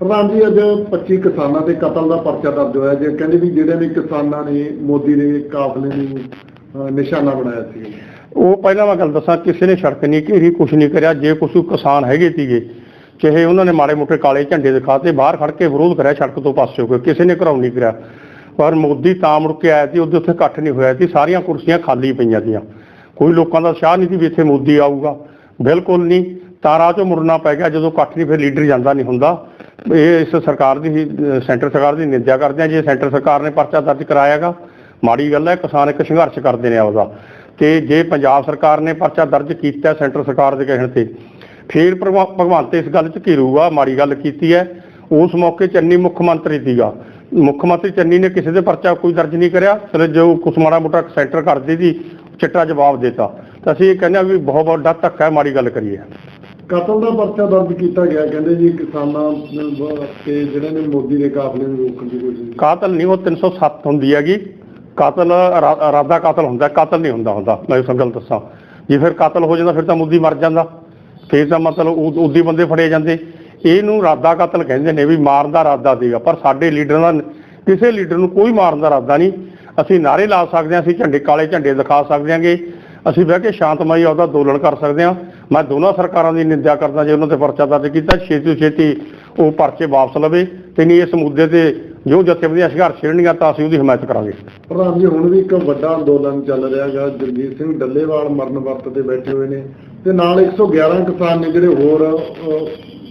ਪ੍ਰਧਾਨ ਜੀ ਅੱਜ 25 ਕਿਸਾਨਾਂ ਦੇ ਕਤਲ ਦਾ ਪਰਚਾ ਦਰਜ ਹੋਇਆ ਜੇ ਕਹਿੰਦੇ ਵੀ ਜਿਹੜੇ ਵੀ ਕਿਸਾਨਾਂ ਨੇ ਮੋਦੀ ਦੇ ਕਾਫਲੇ ਨੂੰ ਅਹ, ਨਿਸ਼ਾਨਾ ਬਣਾਇਆ ਸੀ। ਉਹ ਪਹਿਲਾਂ ਮੈਂ ਗੱਲ ਦੱਸਾਂ ਕਿਸੇ ਨੇ ਸੜਕ ਨਹੀਂ ਘੇਰੀ ਕੁਛ ਨਹੀਂ ਕਰਿਆ ਜੇ ਕੁਛ ਕਿਸਾਨ ਹੈਗੇ ਸੀਗੇ ਚਾਹੇ ਉਹਨਾਂ ਨੇ ਮਾੜੇ ਮੋਟੇ ਕਾਲੇ ਝੰਡੇ ਦਿਖਾਤੇ ਬਾਹਰ ਖੜ ਕੇ ਵਿਰੋਧ ਕਰਿਆ ਸੜਕ ਤੋਂ ਪਾਸੇ ਹੋ ਕੇ ਕਿਸੇ ਨੇ ਘਰਾਉ ਨਹੀਂ ਕਰਿਆ। ਪਰ ਮੋਦੀ ਤਾਂ ਮੁੜ ਕੇ ਆਇਆ ਸੀ ਉਹਦੇ ਉੱਥੇ ਇਕੱਠ ਨਹੀਂ ਹੋਇਆ ਸੀ ਸਾਰੀਆਂ ਕੁਰਸੀਆਂ ਖਾਲੀ ਪਈਆਂ ਸੀਆਂ। ਕੋਈ ਲੋਕਾਂ ਦਾ ਸ਼ਾਹ ਨਹੀਂ ਸੀ ਵੀ ਇੱਥੇ ਮੋਦੀ ਆਊਗਾ। ਬਿਲਕੁਲ ਨਹੀਂ ਤਾਂ ਰਾਹ ਚੋਂ ਮੁੜਨਾ ਪੈ ਗਿਆ ਜਦੋਂ ਇਕੱਠ ਨਹੀਂ ਫਿਰ ਲੀਡਰ ਜਾਂਦਾ ਨਹੀਂ ਹੁੰਦਾ। ਇਹ ਇਸ ਸਰਕਾਰ ਦੀ ਹੀ, ਸੈਂਟਰ ਸਰਕਾਰ ਦੀ ਨਿੰਦਿਆ ਕਰਦੇ ਆ ਜੇ ਸੈਂਟਰ ਸਰਕਾਰ ਨੇ ਪਰਚਾ ਦਰਜ ਕਰਾਇਆਗਾ ਮਾੜੀ ਗੱਲ ਹੈ ਕਿਸਾਨ ਇੱਕ ਸੰਘਰਸ਼ ਕਰਦੇ ਨੇ ਆਪਦਾ। ਤੇ ਜੇ ਪੰਜਾਬ ਸਰਕਾਰ ਨੇ ਪਰਚਾ ਦਰਜ ਕੀਤਾ ਸੈਂਟਰ ਸਰਕਾਰ ਦੇ ਕਹਿਣ ਤੇ ਫੇਰ ਭਗਵੰਤ ਇਸ ਗੱਲ 'ਚ ਘੇਰੂਗਾ ਮਾੜੀ ਗੱਲ ਕੀਤੀ ਹੈ ਉਸ ਮੌਕੇ ਚੰਨੀ ਮੁੱਖ ਮੰਤਰੀ ਸੀਗਾ। ਮੁੱਖ ਮੰਤਰੀ ਚੰਨੀ ਨੇ ਕਿਸੇ ਦੇ ਪਰਚਾ ਕੋਈ ਦਰਜ ਨਹੀਂ ਕਰਿਆ ਚਲੋ ਜੋ ਕੁਛ ਮਾੜਾ ਮੋਟਾ ਸੈਂਟਰ ਕਰਦੇ ਸੀ ਚਿੱਟਾ ਜਵਾਬ ਦਿੱਤਾ। ਤਾਂ ਅਸੀਂ ਇਹ ਕਹਿੰਦੇ ਹਾਂ ਵੀ ਬਹੁਤ ਵੱਡਾ ਧੱਕਾ ਹੈ ਮਾੜੀ ਗੱਲ ਕਰੀਏ। ਕਤਲ ਦਾ ਪਰਚਾ ਦਰਜ ਕੀਤਾ ਗਿਆ, ਕਹਿੰਦੇ ਜੀ ਕਿਸਾਨਾਂ ਤੇ ਜਿਹੜੇ ਨੇ ਮੋਦੀ ਦੇ ਕਾਫਲੇ ਨੂੰ ਰੋਕਣ ਦੀ ਕੋਸ਼ਿਸ਼ ਕਾਤਲ ਨਹੀਂ, ਉਹ 307 ਹੁੰਦੀ ਹੈਗੀ। ਕਾਤਲ ਇਰਾ- ਕਾਤਲ ਹੁੰਦਾ, ਕਾਤਲ ਨਹੀਂ ਹੁੰਦਾ ਹੁੰਦਾ, ਮੈਂ ਇਸ ਗੱਲ ਦੱਸਾਂ। ਜੇ ਫਿਰ ਕਾਤਲ ਹੋ ਜਾਂਦਾ, ਫਿਰ ਤਾਂ ਮੁੱਦੀ ਮਰ ਜਾਂਦਾ। ਫਿਰ ਤਾਂ ਮਤਲਬ ਉਦੀ ਬੰਦੇ ਫੜੇ ਜਾਂਦੇ। ਇਹਨੂੰ ਇਰਾਦਾ ਕਾਤਲ ਕਹਿੰਦੇ ਨੇ ਵੀ ਮਾਰਨ ਦਾ ਰਾਦਾ ਸੀਗਾ, ਪਰ ਸਾਡੇ ਲੀਡਰਾਂ ਦਾ ਕਿਸੇ ਲੀਡਰ ਨੂੰ ਕੋਈ ਮਾਰਨ ਦਾ ਰਾਦਾ ਨਹੀਂ। ਅਸੀਂ ਨਾਰੇ ਲਾ ਸਕਦੇ ਹਾਂ, ਅਸੀਂ ਝੰਡੇ, ਕਾਲੇ ਝੰਡੇ ਦਿਖਾ ਸਕਦੇ ਹਾਂਗੇ। ਅਸੀਂ ਬਹਿ ਕੇ ਸ਼ਾਂਤਮਈ ਉਹਦਾ ਅੰਦੋਲਨ ਕਰ ਸਕਦੇ ਹਾਂ। ਮੈਂ ਦੋਨਾਂ ਸਰਕਾਰਾਂ ਦੀ ਨਿੰਦਿਆ ਕਰਦਾ ਜੇ ਉਹਨਾਂ ਤੇ ਪਰਚਾ ਦਰਜ ਕੀਤਾ ਛੇਤੀ ਤੋਂ ਛੇਤੀ ਉਹ ਪਰਚੇ ਵਾਪਸ ਲਵੇ ਤੇ ਨਹੀਂ ਇਸ ਮੁੱਦੇ ਤੇ ਜੋ ਜਥੇਬੰਦੀਆਂ ਸੰਘਰਸ਼ ਛੇੜਨੀਆਂ ਤਾਂ ਅਸੀਂ ਉਹਦੀ ਹਮਾਇਤ ਕਰਾਂਗੇ ਪ੍ਰਧਾਨ ਜੀ ਹੁਣ ਵੀ ਇੱਕ ਵੱਡਾ ਅੰਦੋਲਨ ਚੱਲ ਰਿਹਾ ਹੈਗਾ ਜਗਜੀਤ ਸਿੰਘ ਡੱਲੇਵਾਲ ਮਰਨ ਵਰਤ ਤੇ ਬੈਠੇ ਹੋਏ ਨੇ ਤੇ ਨਾਲ 111 ਕਿਸਾਨ ਨੇ ਜਿਹੜੇ ਹੋਰ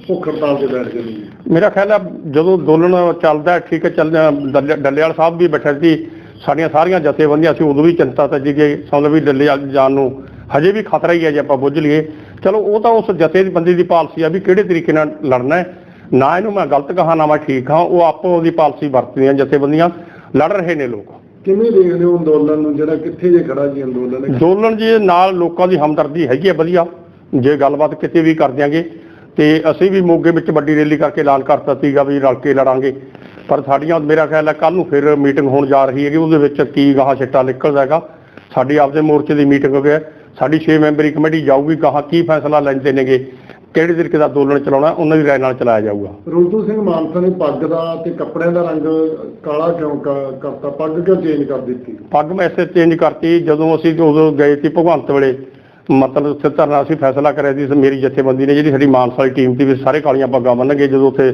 ਭੁੱਖ ਹੜਤਾਲ ਤੇ ਬੈਠ ਗਏ ਨੇ ਜੀ। ਮੇਰਾ ਖਿਆਲ ਹੈ ਜਦੋਂ ਅੰਦੋਲਨ ਚੱਲਦਾ ਠੀਕ ਹੈ ਡੱਲੇ- ਡੱਲੇਵਾਲ ਸਾਹਿਬ ਵੀ ਬੈਠੇ ਸੀ ਸਾਡੀਆਂ ਸਾਰੀਆਂ ਜਥੇਬੰਦੀਆਂ ਸੀ ਉਦੋਂ ਵੀ ਚਿੰਤਾ ਤਾਂ ਸੀਗੇ ਸਮਝ ਵੀ ਡੱਲੇਵਾਲ ਜਾਣ ਨੂੰ ਹਜੇ ਵੀ ਖਤਰਾ ਹੀ ਹੈ ਜੇ ਆਪਾਂ ਬੁੱਝ ਲਈਏ ਚਲੋ ਉਹ ਤਾਂ ਉਸ ਜਥੇਬੰਦੀ ਦੀ ਪਾਲਿਸੀ ਆ ਵੀ ਕਿਹੜੇ ਤਰੀਕੇ ਨਾਲ ਲੜਨਾ ਹੈ। ਨਾ ਇਹਨੂੰ ਮੈਂ ਗਲਤ ਕਹਾ ਨਾ ਮੈਂ ਠੀਕ ਹਾਂ ਉਹ ਆਪੋ ਉਹਦੀ ਪਾਲਿਸੀ ਵਰਤਦੀਆਂ ਜਥੇਬੰਦੀਆਂ। ਲੜ ਰਹੇ ਨੇ ਲੋਕ। ਕਿਵੇਂ ਦੇਖਦੇ ਹੋ ਅੰਦੋਲਨ ਨੂੰ? ਜਿਹੜਾ ਕਿੱਥੇ ਜੇ ਖੜਾ ਜੀ ਅੰਦੋਲਨ ਅੰਦੋਲਨ ਜੀ ਨਾਲ ਲੋਕਾਂ ਦੀ ਹਮਦਰਦੀ ਹੈਗੀ ਹੈ ਵਧੀਆ। ਜੇ ਗੱਲਬਾਤ ਕਿਤੇ ਵੀ ਕਰ ਦਿਆਂਗੇ ਤੇ ਅਸੀਂ ਵੀ ਮੋਗੇ ਵਿੱਚ ਵੱਡੀ ਰੈਲੀ ਕਰਕੇ ਐਲਾਨ ਕਰਤਾ ਸੀਗਾ ਵੀ ਰਲ ਕੇ ਲੜਾਂਗੇ। ਪਰ ਸਾਡੀਆਂ ਮੇਰਾ ਖਿਆਲ ਹੈ ਕੱਲ ਨੂੰ ਫਿਰ ਮੀਟਿੰਗ ਹੋਣ ਜਾ ਰਹੀ ਹੈਗੀ ਉਹਦੇ ਵਿੱਚ ਕੀ ਗਾਹਾਂ ਛਿੱਟਾ ਨਿਕਲਦਾ ਹੈਗਾ। ਸਾਡੀ ਆਪਦੇ ਮੋਰਚੇ ਦੀ ਮੀਟਿੰਗ ਹੋ ਗਿਆ ਸਾਡੀ 6 ਮੈਂਬਰੀ ਕਮੇਟੀ ਜਾਊਗੀ ਗਾਹਾਂ ਕੀ ਫੈਸਲਾ ਲੈਂਦੇ ਨੇਗੇ ਕਿਹੜੇ ਤਰੀਕੇ ਦਾ ਅੰਦੋਲਨ ਚਲਾਉਣਾ ਉਹਨਾਂ ਦੀ ਰਾਏ ਨਾਲ ਚਲਾਇਆ ਜਾਊਗਾ। ਰੁਲਤੂ ਸਿੰਘ ਮਾਨਸਾ ਨੇ ਪੱਗ ਦਾ ਤੇ ਕੱਪੜਿਆਂ ਦਾ ਰੰਗ ਕਾਲਾ ਕਿਉਂ ਕ- ਕਰਤਾ? ਪੱਗ ਕਿਉਂ ਚੇਂਜ ਕਰ ਦਿੱਤੀ? ਪੱਗ ਮੈਂ ਇਸੇ ਚੇਂਜ ਕਰਤੀ ਜਦੋਂ ਅਸੀਂ ਉਦੋਂ ਗਏ ਸੀ ਭਗਵੰਤ ਵੇਲੇ ਮਤਲਬ ਉੱਥੇ ਧਰਨਾ ਅਸੀਂ ਫੈਸਲਾ ਕਰਿਆ ਸੀ ਮੇਰੀ ਜਥੇਬੰਦੀ ਨੇ ਜਿਹੜੀ ਸਾਡੀ ਮਾਨਸਾ ਵਾਲੀ ਟੀਮ ਸੀ ਵੀ ਸਾਰੇ ਕਾਲੀਆਂ ਪੱਗਾਂ ਬੰਨ੍ਹਗੇ ਜਦੋਂ ਉੱਥੇ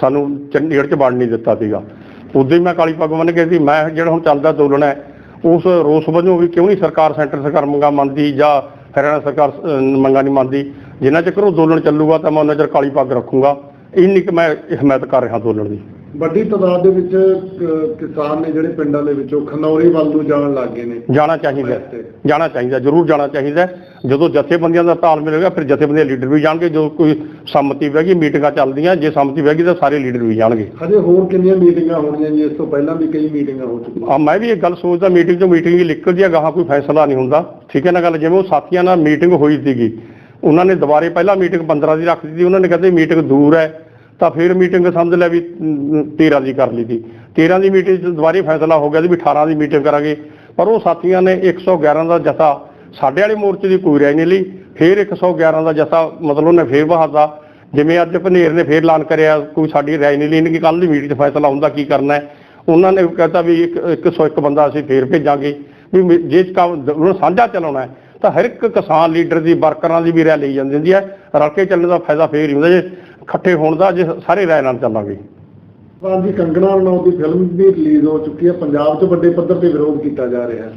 ਸਾਨੂੰ ਚੰਡੀਗੜ੍ਹ 'ਚ ਵੜ ਨਹੀਂ ਦਿੱਤਾ ਸੀਗਾ। ਉਦੋਂ ਹੀ ਮੈਂ ਕਾਲੀ ਪੱਗ ਬੰਨ੍ਹ ਕੇ ਸੀ ਮੈਂ ਜਿਹੜਾ ਹੁਣ ਚੱਲਦਾ ਅੰਦੋਲਨ ਹੈ ਉਸ ਰੋਸ ਵਜੋਂ ਵੀ ਕਿਉਂ ਨਹੀਂ ਸਰਕਾਰ ਸੈਂਟਰ ਸਰਕਾਰ ਮੰਗਾਂ ਮੰਨਦੀ ਜਾਂ ਹਰਿਆਣਾ ਸਰਕਾਰ ਅਹ, ਮੰਗਾਂ ਨਹੀਂ ਮੰਨਦੀ? ਜਿੰਨਾ ਚਿਰ ਉਹ ਅੰਦੋਲਨ ਚੱਲੂਗਾ ਤਾਂ ਮੈਂ ਉਹਨਾਂ ਚਿਰ ਕਾਲੀ ਪੱਗ ਰੱਖੂੰਗਾ। ਇੰਨੀ ਕਿ ਮੈਂ ਹਮਾਇਤ ਕਰ ਰਿਹਾ ਅੰਦੋਲਨ ਦੀ। ਵੱਡੀ ਤਾਦਾਦ ਦੇ ਵਿੱਚ ਕਿਸਾਨ ਨੇ ਜਿਹੜੇ ਪਿੰਡਾਂ ਦੇ ਵਿੱਚੋਂ ਖਨੌਰੀ ਵੱਲ ਨੂੰ ਜਾਣ ਲੱਗ ਗਏ ਨੇ। ਜਾਣਾ ਚਾਹੀਦਾ ਹੈ। ਜਾਣਾ ਚਾਹੀਦਾ ਜ਼ਰੂਰ ਜਾਣਾ ਚਾਹੀਦਾ ਹੈ। ਜਦੋਂ ਜਥੇਬੰਦੀਆਂ ਦਾ ਤਾਲਮੇਲ ਹੋਏਗਾ ਫਿਰ ਜਥੇਬੰਦੀਆਂ ਲੀਡਰ ਵੀ ਜਾਣਗੇ। ਜੋ ਕੋਈ ਸੰਮਤੀ ਬਹਿਗੀ ਮੀਟਿੰਗਾਂ ਚੱਲਦੀਆਂ ਜੇ ਸੰਮਤੀ ਬਹਿਗੀ ਤਾਂ ਸਾਰੇ ਲੀਡਰ ਵੀ ਜਾਣਗੇ। ਹਜੇ ਹੋਰ ਕਿੰਨੀਆਂ ਮੀਟਿੰਗਾਂ ਹੋਣੀਆਂ ਜੀ? ਇਸ ਤੋਂ ਪਹਿਲਾਂ ਵੀ ਕਈ ਮੀਟਿੰਗਾਂ ਹੋ ਚੁੱਕੀਆਂ। ਆ ਮੈਂ ਵੀ ਇਹ ਗੱਲ ਸੋਚਦਾ ਮੀਟਿੰਗ ਤੋਂ ਮੀਟਿੰਗ ਹੀ ਨਿਕਲਦੀ ਆ ਗਾਹਾਂ ਕੋਈ ਫੈਸਲਾ ਨਹੀਂ ਹੁੰਦਾ। ਠੀਕ ਹੈ ਨਾ ਗੱਲ? ਜਿਵੇਂ ਉਹ ਸਾਥੀਆਂ ਨਾਲ ਮੀਟਿੰਗ ਹੋਈ ਸੀਗੀ ਉਹਨਾਂ ਨੇ ਦੁਬਾਰੇ ਪਹਿਲਾਂ ਮੀਟਿੰਗ 15 ਦੀ ਰੱਖ ਦਿੱਤੀ ਉਹਨਾਂ ਨੇ ਕਹਿੰਦੇ ਮੀਟਿੰਗ ਦੂਰ ਹੈ। ਤਾਂ ਫਿਰ ਮੀਟਿੰਗ ਸਮਝ ਲੈ ਵੀ ਅਮ, 13 ਦੀ ਕਰ ਲਈ ਸੀ। 13 ਦੀ ਮੀਟਿੰਗ 'ਚ ਦੁਬਾਰੇ ਫੈਸਲਾ ਹੋ ਗਿਆ ਸੀ ਵੀ 18 ਦੀ ਮੀਟਿੰਗ ਕਰਾਂਗੇ। ਪਰ ਉਹ ਸਾਥੀਆਂ ਨੇ 111 ਦਾ ਜਥਾ ਸਾਡੇ ਵਾਲੇ ਮੋਰਚੇ ਦੀ ਕੋਈ ਰਹਿ ਨਹੀਂ ਲਈ। ਫਿਰ 111 ਦਾ ਜਥਾ ਮਤਲਬ ਉਹਨੇ ਫੇਰ ਬਹਾਦਾ ਜਿਵੇਂ ਅੱਜ ਭਨੇਰ ਨੇ ਫੇਰ ਐਲਾਨ ਕਰਿਆ ਕੋਈ ਸਾਡੀ ਰਾਏ ਨਹੀਂ ਲਈ ਕਿ ਕੱਲ ਦੀ ਮੀਟਿੰਗ 'ਚ ਫੈਸਲਾ ਹੁੰਦਾ ਕੀ ਕਰਨਾ ਹੈ। ਉਹਨਾਂ ਨੇ ਕਹਤਾ ਵੀ ਇੱਕ 101 ਬੰਦਾ ਅਸੀਂ ਫੇਰ ਭੇਜਾਂਗੇ। ਵੀ ਜੇ ਕੰਮ ਉਹਨਾਂ ਸਾਂਝਾ ਚਲਾਉਣਾ ਹੈ ਤਾਂ ਹਰ ਇੱਕ ਕਿਸਾਨ ਲੀਡਰ ਦੀ ਵਰਕਰਾਂ ਦੀ ਵੀ ਰਾਏ ਲਈ ਜਾਂਦੀ ਹੁੰਦੀ ਹੈ। ਰਲ ਕੇ ਚੱਲਣ ਦਾ ਫਾਇਦਾ ਫੇਰ ਹੀ ਹੁੰਦਾ ਜੇ। ਇਕੱਠੇ ਹੋਣ ਦਾ ਜੇ ਸਾਰੇ ਰਾਏ ਨਾਲ ਚੱਲਾਂਗੇ। ਹਾਂਜੀ ਕੰਗਣਾ ਰਣੌਤ ਦੀ ਫਿਲਮ ਵੀ ਰਿਲੀਜ਼ ਹੋ ਚੁੱਕੀ ਹੈ। ਪੰਜਾਬ 'ਚ ਵੱਡੇ ਪੱਧਰ ਤੇ ਵਿਰੋਧ ਕੀਤਾ ਜਾ ਰਿਹਾ ਹੈ।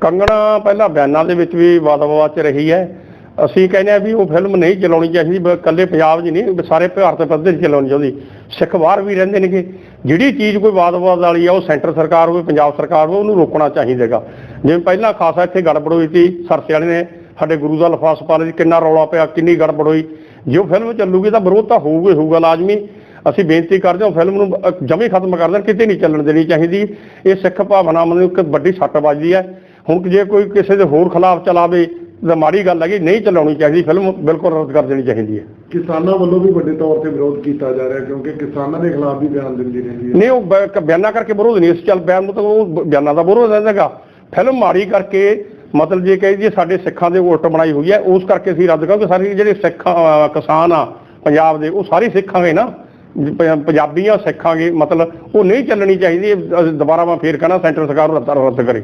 ਕੰਗਣਾ ਪਹਿਲਾਂ ਬਿਆਨਾਂ ਦੇ ਵਿੱਚ ਵੀ ਵਾਦ-ਵਿਵਾਦ ਚ ਰਹੀ ਹੈ। ਅਸੀਂ ਕਹਿੰਦੇ ਆ ਵੀ ਉਹ ਫਿਲਮ ਨਹੀਂ ਚਲਾਉਣੀ ਚਾਹੀਦੀ ਬ- ਇਕੱਲੇ ਪੰਜਾਬ 'ਚ ਨਹੀਂ ਸਾਰੇ ਭਾਰਤ ਪੱਧਰ 'ਚ ਚਲਾਉਣੀ ਚਾਹੀਦੀ। ਸਿੱਖ ਬਾਹਰ ਵੀ ਰਹਿੰਦੇ ਨੇਗੇ। ਜਿਹੜੀ ਚੀਜ਼ ਕੋਈ ਵਾਦ-ਵਿਵਾਦ ਵਾਲੀ ਆ ਉਹ ਸੈਂਟਰ ਸਰਕਾਰ ਹੋਵੇ ਪੰਜਾਬ ਸਰਕਾਰ ਹੋਵੇ ਉਹਨੂੰ ਰੋਕਣਾ ਚਾਹੀਦਾਗਾ। ਜਿਵੇਂ ਪਹਿਲਾਂ ਖਾਸਾ ਇੱਥੇ ਗੜਬੜ ਹੋਈ ਸੀ ਸਰਸੇ ਵਾਲੇ ਨੇ ਸਾਡੇ ਗੁਰੂ ਦਾ ਲਫਾਸ ਪਾ ਸੀ ਕਿੰਨਾ ਰੌਲਾ ਪਿਆ ਕਿੰਨੀ ਗੜਬੜ ਹੋਈ। ਜੇ ਉਹ ਫਿਲਮ ਚੱਲੂਗੀ ਤਾਂ ਵਿਰੋਧ ਤਾਂ ਹੋਊਗਾ ਹੀ ਹੋਊਗਾ ਲਾਜ਼ਮੀ। ਅਸੀਂ ਬੇਨਤੀ ਕਰਦੇ ਹਾਂ ਫਿਲਮ ਨੂੰ ਜਮੇ ਖਤਮ ਕਰ ਦੇਣ ਕਿਤੇ ਨਹੀਂ ਚੱਲਣ ਦੇਣੀ ਚਾਹੀਦੀ। ਇਹ ਸਿੱਖ ਭਾਵਨਾਵਾਂ ਨੂੰ ਇੱਕ ਵੱਡੀ ਸੱਟ ਵੱਜਦੀ ਹੈ। ਹੁਣ ਜੇ ਕੋਈ ਕਿਸੇ ਦੇ ਹੋਰ ਖਿਲਾਫ ਚਲਾਵੇ ਤਾਂ ਮਾੜੀ ਗੱਲ ਹੈਗੀ ਨਹੀਂ ਚਲਾਉਣੀ ਚਾਹੀਦੀ ਫਿਲਮ ਬਿਲਕੁਲ ਰੱਦ ਕਰ ਦੇਣੀ ਚਾਹੀਦੀ ਹੈ। ਕਿਸਾਨਾਂ ਵੱਲੋਂ ਵੀ ਵੱਡੇ ਤੌਰ ਤੇ ਵਿਰੋਧ ਕੀਤਾ ਜਾ ਰਿਹਾ ਕਿਉਂਕਿ ਕਿਸਾਨਾਂ ਦੇ ਖਿਲਾਫ ਵੀ ਬਿਆਨ ਦਿੰਦੀ ਰਹਿੰਦੀ ਹੈ। ਨਹੀਂ ਉਹ ਬਿਆਨਾਂ ਕਰਕੇ ਵਿਰੋਧ ਨਹੀਂ ਇਸ ਚੱਲ ਬਿਆਨ ਮਤਲਬ ਉਹ ਬਿਆਨਾਂ ਦਾ ਵਿਰੋਧ ਰਹਿੰਦਾਗਾ। ਫਿਲਮ ਮਾੜੀ ਕਰਕੇ ਮਤਲਬ ਜੇ ਕਹੀ ਜੀ ਸਾਡੇ ਸਿੱਖਾਂ ਦੇ ਵੋਟ ਬਣਾਈ ਹੋਈ ਹੈ ਉਸ ਕਰਕੇ ਅਸੀਂ ਰੱਦ ਕਰੋ ਕਿ ਸਾਰੇ ਜਿਹੜੇ ਸਿੱਖ ਅਹ, ਕਿਸਾਨ ਆ ਪੰਜਾਬ ਦੇ ਉਹ ਸਾਰੇ ਸਿੱਖਾਂਗੇ ਨਾ। ਪ- ਪੰਜਾਬੀਆਂ ਸਿੱਖਾਂਗੇ ਮਤਲਬ ਉਹ ਨਹੀਂ ਚੱਲਣੀ ਚਾਹੀਦੀ ਇਹ ਦੁਬਾਰਾ ਮੈਂ ਫੇਰ ਕਹਿਣਾ ਸੈਂਟਰ ਸਰਕਾਰ ਉਹ ਰੱਦ ਰੱਦ ਕਰੇ।